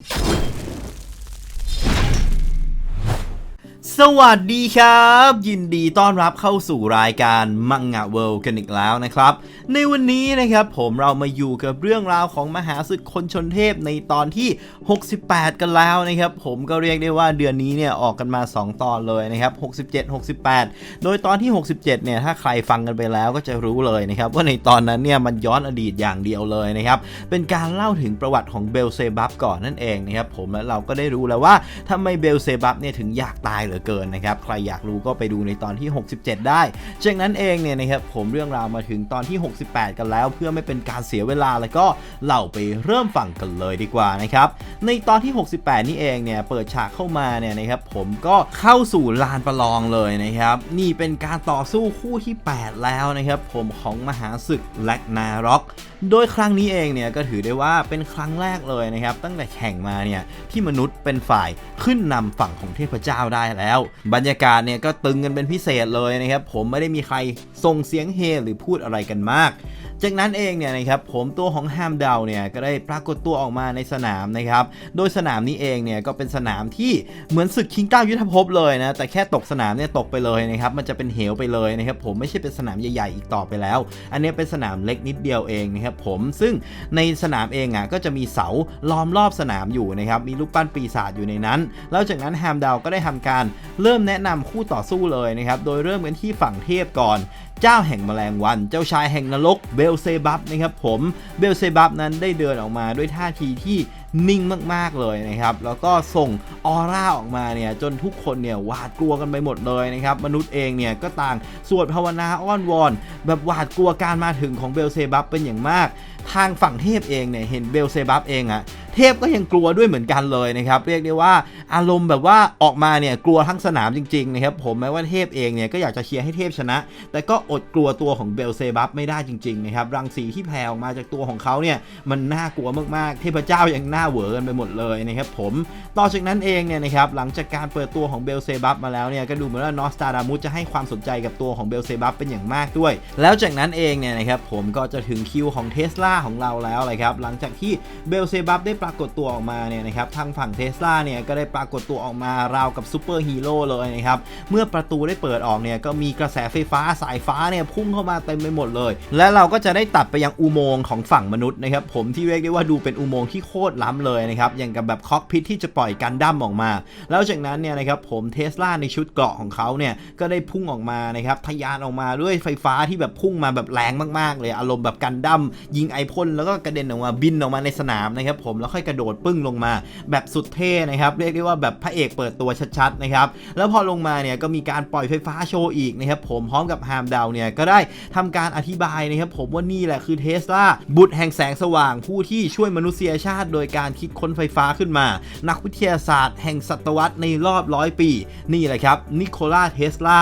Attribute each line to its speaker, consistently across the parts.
Speaker 1: you. สวัสดีครับ ยินดีต้อนรับเข้าสู่รายการมังงะเวิลด์กันอีกแล้วนะครับ ในวันนี้นะครับผมเรามาอยู่กับเรื่องราวของมหาศึกคนชนเทพในตอนที่ 68 กันแล้วนะครับ ผมก็เรียกได้ว่าเดือนนี้เนี่ยออกกันมา 2 ตอนเลยนะครับ 67 68 โดยตอนที่ 67 เนี่ยถ้าใครฟังกันไปแล้วก็จะรู้เลยนะครับว่าในตอนนั้นเนี่ยมันย้อนอดีตอย่างเดียวเลยนะครับเป็นการเล่าถึงประวัติของเบลเซบับก่อนนั่นเองนะครับผมและเราก็ได้รู้แล้วว่าทำไมเบลเซบับเนี่ยถึงอยากตายเหลือเกินนะครับ ใครอยากรู้ก็ไปดูในตอนที่ 67 ได้จากนั้นเองเนี่ยนะครับผมเรื่องราวมาถึงตอนที่ 68 กันแล้ว เพื่อไม่เป็นการเสียเวลาแล้วก็เราไปเริ่มฟังกันเลยดีกว่านะครับในตอนที่ 68 นี่เองเนี่ยเปิดฉากเข้ามาเนี่ยนะครับผมก็เข้าสู่ลานประลองเลยนะครับนี่เป็นการต่อสู้คู่ที่ 8 แล้วนะครับผมของมหาศึกแลกนาร็อก โดยครั้งนี้เองเนี่ยก็ถือได้ว่าเป็นครั้งแรกเลยนะครับตั้งแต่แข่งมาเนี่ยที่มนุษย์เป็นฝ่ายขึ้นนำฝั่งของเทพเจ้าได้แล้วบรรยากาศเนี่ยก็ตึงกันเป็นพิเศษเลยนะครับผมไม่ได้มีใครส่งเสียงเฮหรือพูดอะไรกันมาก จากนั้นเองเนี่ยนะครับผมตัวของฮามดาวเนี่ยก็ได้ปรากฏตัวออกมาในสนามนะครับ โดยสนามนี้เองเนี่ยก็เป็นสนามที่เหมือนศึกคิงเก้ายุทธภพเลยนะ แต่แค่ตกสนามเนี่ยตกไปเลยนะครับ มันจะเป็นเหวไปเลยนะครับผมไม่ใช่เป็นสนามใหญ่ๆอีกต่อไปแล้ว อันนี้เป็นสนามเล็กนิดเดียวเองนะครับผมซึ่งในสนามเองอะก็จะมีเสาล้อมรอบสนามอยู่นะครับมีรูปปั้นปีศาจอยู่ในนั้น แล้วจากนั้นแฮมดาวก็ได้ทำการเริ่มแนะนำคู่ต่อสู้เลยนะครับโดยเริ่มกันที่ฝั่งเทพก่อน เจ้าแห่งแมลงวัน เจ้าชายแห่งนรกเบลเซบับนะครับผมเบลเซบับนั้นได้เดินออกมาด้วยท่าทีที่นิ่งมากๆเลยนะครับ แล้วก็ส่งออร่าออกมาเนี่ยจนทุกคนเนี่ยหวาดกลัวกันไปหมดเลยนะครับ มนุษย์เองเนี่ยก็ต่างสวดภาวนาอ้อนวอน แบบหวาดกลัวการมาถึงของเบลเซบับเป็นอย่างมาก ทางฝั่งเทพเองเนี่ยเห็นเบลเซบับเองอะเทพก็ยังกลัวด้วยเหมือนกันเลยนะครับเรียกได้ว่าอารมณ์แบบว่าออกมาเนี่ยกลัวทั้งสนามจริงๆนะครับผมแม้ว่าเทพเองเนี่ยก็อยากจะเชียร์ให้เทพชนะ แต่ก็อดกลัวตัวของเบลเซบับไม่ได้จริงๆนะครับรังสีที่แผ่ออกมาจากตัวของเขาเนี่ยมันน่ากลัวมากๆ เทพเจ้ายังหน่าเหวอกันไปหมดเลยนะครับผมต่อจากนั้นเองเนี่ยนะครับหลังจากการเปิดตัวของเบลเซบับมาแล้วเนี่ยก็ดูเหมือนว่านอสตาดามุสจะให้ความสนใจกับตัวของเบลเซบับเป็นอย่างมากด้วย แล้วจากนั้นเองเนี่ยนะครับผมก็จะถึงคิวของเทสลาของเราแล้วเลยครับหลังจากที่เบลเซบับได้ปรากฏตัวออกมาเนี่ยนะครับทางฝั่งเทสลาเนี่ยก็ได้ปรากฏตัวออกมาราวกับซูเปอร์ฮีโร่เลยนะครับเมื่อประตูได้เปิดออกเนี่ยก็มีกระแสไฟฟ้าสายฟ้าเนี่ยพุ่งเข้ามาเต็มไปหมดเลย และเราก็จะได้ตัดไปยังอุโมงค์ของฝั่งมนุษย์นะครับผมที่เรียกได้ว่าดูเป็นอุโมงค์ที่โคตรล้ำเลยนะครับอย่างกับแบบคอกพิทที่จะปล่อยกันดั้มออกมา แล้วจากนั้นเนี่ยนะครับผมเทสลาในชุดเกราะของเขาเนี่ยก็ได้พุ่งออกมานะครับทะยานออกมาด้วยไฟฟ้าที่แบบพุ่งมาแบบแรงมากๆ เลยอารมณ์แบบกันดั้มยิงไออพ่นแล้วก็กระเด็นออกมาบินออกมาในสนามนะครับผมแล้วค่อยกระโดดปึ้งลงมาแบบสุดเท่นะครับเรียกได้ว่าแบบพระเอกเปิดตัวชัดๆนะครับแล้วพอลงมาเนี่ยก็มีการปล่อยไฟฟ้าโชว์อีกนะครับผมพร้อมกับฮามดาวเนี่ยก็ได้ทำการอธิบายนะครับผมว่านี่แหละคือเทสลาบุตรแห่งแสงสว่างผู้ที่ช่วยมนุษยชาติ โดยการคิดค้นไฟฟ้าขึ้นมา นักวิทยาศาสตร์แห่งศตวรรษในรอบร้อยปี นี่แหละครับนิโคลาเทสลา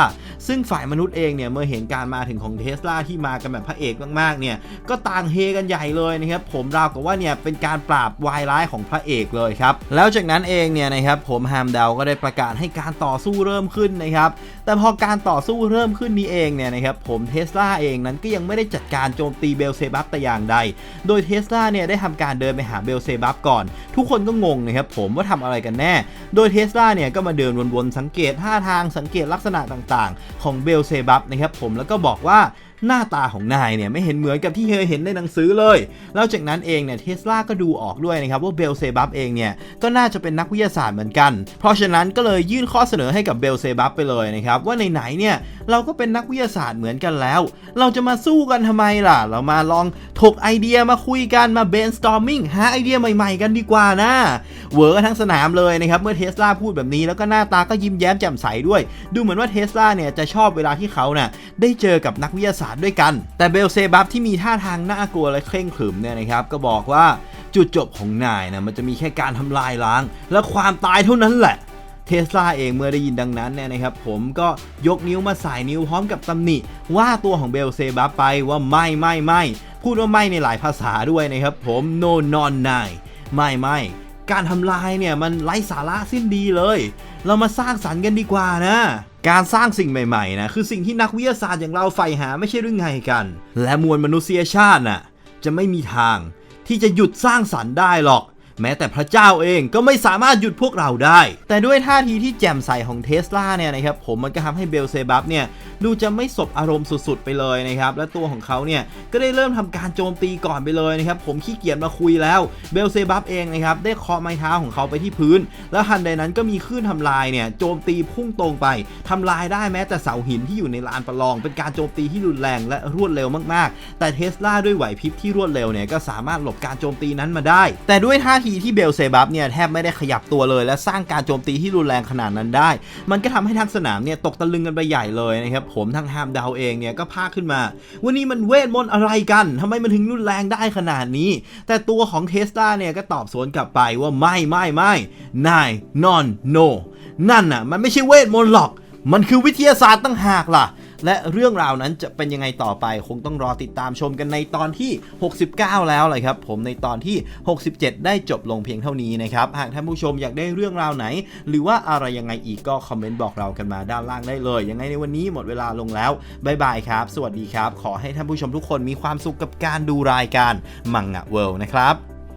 Speaker 1: ซึ่งฝ่ายมนุษย์เองเนี่ยเมื่อเห็นการมาถึงของเทสลาที่มากันแบบพระเอกมากๆเนี่ยก็ต่างเฮกันใหญ่เลยนะครับผมราวกับว่าเนี่ยเป็นการปราบวายร้ายของพระเอกเลยครับแล้วจากนั้นเองเนี่ยนะครับผมฮามดาวก็ได้ประกาศให้การต่อสู้เริ่มขึ้นนะครับแต่พอการต่อสู้เริ่มขึ้นนี้เองเนี่ยนะครับผมเทสลาเองนั้นก็ยังไม่ได้จัดการโจมตีเบลเซบับแต่อย่างใด โดยเทสลาเนี่ยได้ทำการเดินไปหาเบลเซบับก่อน ทุกคนก็งงนะครับผมว่าทำอะไรกันแน่ โดยเทสลาเนี่ยก็มาเดินวนๆสังเกตท่าทางสังเกตลักษณะต่างๆของเบลเซบับนะครับผมแล้วก็บอกว่า หน้าตาของนายเนี่ยไม่เห็นเหมือนกับที่เคยเห็นในหนังสือเลย แล้วจากนั้นเองเนี่ยเทสลาก็ดูออกด้วยนะครับว่าเบลเซบับเองเนี่ยก็น่าจะเป็นนักวิทยาศาสตร์เหมือนกัน เพราะฉะนั้นก็เลยยื่นข้อเสนอให้กับเบลเซบับไปเลยนะครับว่าไหนๆเนี่ยเราก็เป็นนักวิทยาศาสตร์เหมือนกันแล้ว เราจะมาสู้กันทำไมล่ะ เรามาลองถกไอเดียมาคุยกันมา brainstorming หาไอเดียใหม่ๆ กันดีกว่านะเวอร์ทั้งสนามเลยนะครับเมื่อเทสลาพูดแบบนี้แล้วก็หน้าตาก็ยิ้มแย้มแจ่มใสด้วย ดูเหมือนว่าเทสลาเนี่ยจะชอบเวลาที่เขาเน่ะได้เจอกับนักวิทยาศาสตร์ด้วยกัน แต่เบลเซบับที่มีท่าทางน่ากลัวและเคร่งขรึมเนี่ยนะครับก็บอกว่าจุดจบของนายนะมันจะมีแค่การทำลายล้าง และความตายเท่านั้นแหละเทสลาเองเมื่อได้ยินดังนั้นเนี่ยนะครับ ผมก็ยกนิ้วมาสายนิ้วพร้อมกับตำหนิ ว่าตัวของเบลเซบับไปว่าไม่ไม่ไม่พูดว่าไม่ในหลายภาษาด้วยนะครับ ผม no non nine ไม่ไม่การทำลายเนี่ยมันไร้สาระสิ้นดีเลย เรามาสร้างสรรค์กันดีกว่านะ การสร้างสิ่งใหม่ๆนะคือสิ่งที่นักวิทยาศาสตร์อย่างเราใฝ่หาไม่ใช่หรือไงกัน และมวลมนุษยชาติน่ะจะไม่มีทางที่จะหยุดสร้างสรรค์ได้หรอก แม้แต่พระเจ้าเองก็ไม่สามารถหยุดพวกเราได้ แต่ด้วยท่าทีที่แจ่มใสของเทสลาเนี่ยนะครับผมมันก็ทำให้เบลเซบับเนี่ยดูจะไม่สบอารมณ์สุดๆ ไปเลยนะครับและตัวของเขาเนี่ยก็ได้เริ่มทำการโจมตีก่อนไปเลยนะครับผมขี้เกียจมาคุยแล้วเบลเซบับเองนะครับได้เคาะไม้เท้าของเขาไปที่พื้น แล้วทันใดนั้นก็มีคลื่นทำลายเนี่ยโจมตีพุ่งตรงไปทำลายได้แม้แต่เสาหินที่อยู่ในลานประลอง เป็นการโจมตีที่รุนแรงและรวดเร็วมากๆ แต่เทสลาด้วยไหวพริบที่รวดเร็วเนี่ยก็สามารถหลบการโจมตีนั้นมาได้ แต่ด้วยท่าทที่เบลเซบับเนี่ยแทบไม่ได้ขยับตัวเลย และสร้างการโจมตีที่รุนแรงขนาดนั้นได้ มันก็ทำให้ทั้งสนามเนี่ยตกตะลึงกันไปใหญ่เลยนะครับผมทางฮามดาวเองเนี่ยก็พาขึ้นมา วันนี้มันเวทมนต์อะไรกันทำไมมันถึงรุนแรงได้ขนาดนี้ แต่ตัวของเทสลาเนี่ยก็ตอบสวนกลับไปว่าไม่ไม่ไม่นายนอนโนนั่นน่ะมันไม่ใช่เวทมนต์หรอก มันคือวิทยาศาสตร์ตั้งหากล่ะ และเรื่องราวนั้นจะเป็นยังไงต่อไปคงต้องรอติดตามชมกันในตอนที่ 69 แล้วเลยครับผมในตอนที่ 67 ได้จบลงเพียงเท่านี้นะครับหากท่านผู้ชมอยากได้เรื่องราวไหน หรือว่าอะไรยังไงอีกก็คอมเมนต์บอกเรากันมาด้านล่างได้เลย ยังไงในวันนี้หมดเวลาลงแล้วบายบายครับ สวัสดีครับ ขอให้ท่านผู้ชมทุกคนมีความสุขกับการดูรายการมังงะเวิลด์นะครับ